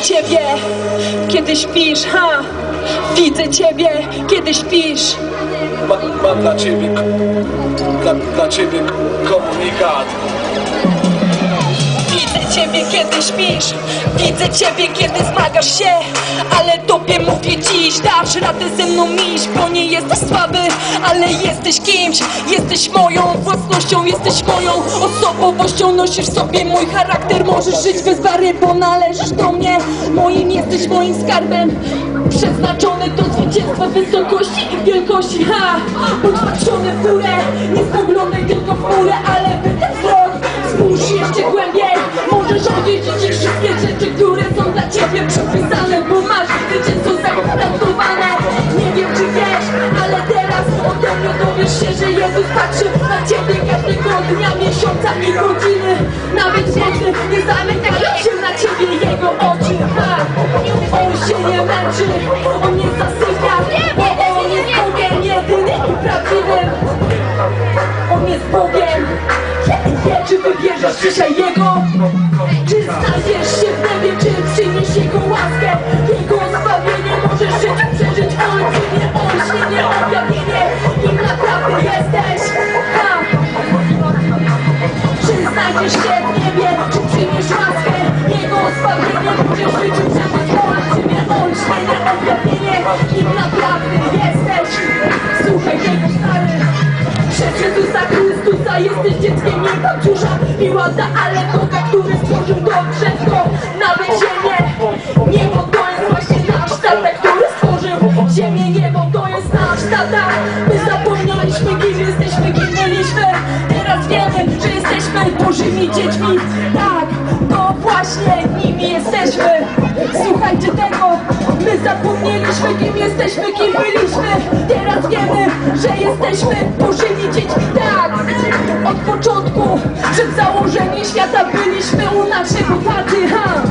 ciebie, kiedy śpisz, ha! Widzę ciebie, kiedy śpisz. Ma, mam dla ciebie, dla, dla ciebie komunikat. Ciebie, kiedy śpisz. Widzę ciebie, kiedy zmagasz się Ale tobie mówię dziś. Dasz radę ze mną iść Bo nie jesteś słaby, ale jesteś kimś. Jesteś moją własnością Jesteś moją osobowością. Nosisz sobie mój charakter Możesz żyć bez bary, bo należysz do mnie. Moim jesteś moim skarbem. Przeznaczony do zwycięstwa wysokości i wielkości. Ha! Bądź patrzony w górę. Nie się, że Jezus patrzy na ciebie każdego dnia, miesiąca i godziny. Nawet wieczny nie zamykają się na ciebie jego oczy. Ha! On się nie męczy, on nie zasypia Bo on jest Bogiem jedynym i prawdziwym. On jest Bogiem. Czy wybierzesz dzisiaj Jego? Czy znajdziesz się w niebie, czy przyjmiesz Jego łaskę? Jego zbawienie możesz żyć, przeżyć olbrzymie olśnienie, objawienie Kim naprawdę jesteś Słuchaj stary Chrystusa jesteś dzieckiem nie Panciusza i łada, ale Boga, który stworzył to wszystko Nawet ziemię Niebo to jest właśnie nasz tata, który stworzył ziemię Niebo to jest nasz tata My zapomnieliśmy kim jesteśmy, kim Teraz wiemy, że jesteśmy Bożymi dziećmi. to właśnie nimi jesteśmy. Słuchajcie tego, my zapomnieliśmy kim jesteśmy, kim byliśmy. Teraz wiemy, że jesteśmy Bożymi dziećmi, tak Od początku, przed założeniem świata byliśmy u naszego taty, ha!